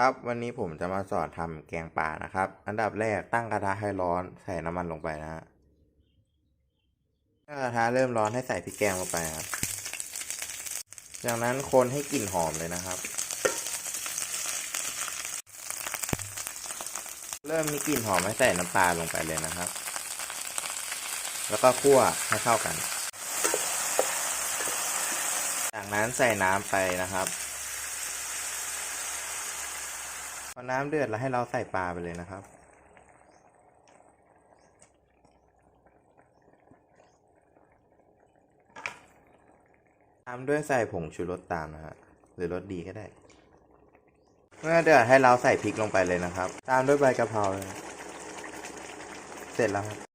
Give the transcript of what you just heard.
ครับวันนี้ผมจะมาสอนทำแกงป่านะครับ อันดับแรกตั้งกระทะให้ร้อนใส่น้ำมันลงไปนะฮะเมื่อกระทะเริ่มร้อนให้ใส่พริกแกงลงไปครับจากนั้นคนให้กลิ่นหอมเลยนะครับ เริ่มมีกลิ่นหอมให้ใส่น้ำตาลลงไปเลยนะครับ แล้วก็คั่วให้เข้ากัน จากนั้นใส่น้ำไปนะครับ พอน้ำเดือดแล้วให้เราใส่ปลาไปเลยนะครับ ตามด้วยใส่ผงชูรสตามนะฮะ หรือรสดีก็ได้ เมื่อเดือดให้เราใส่พริกลงไปเลยนะครับ ตามด้วยใบกะเพราเสร็จแล้วครับ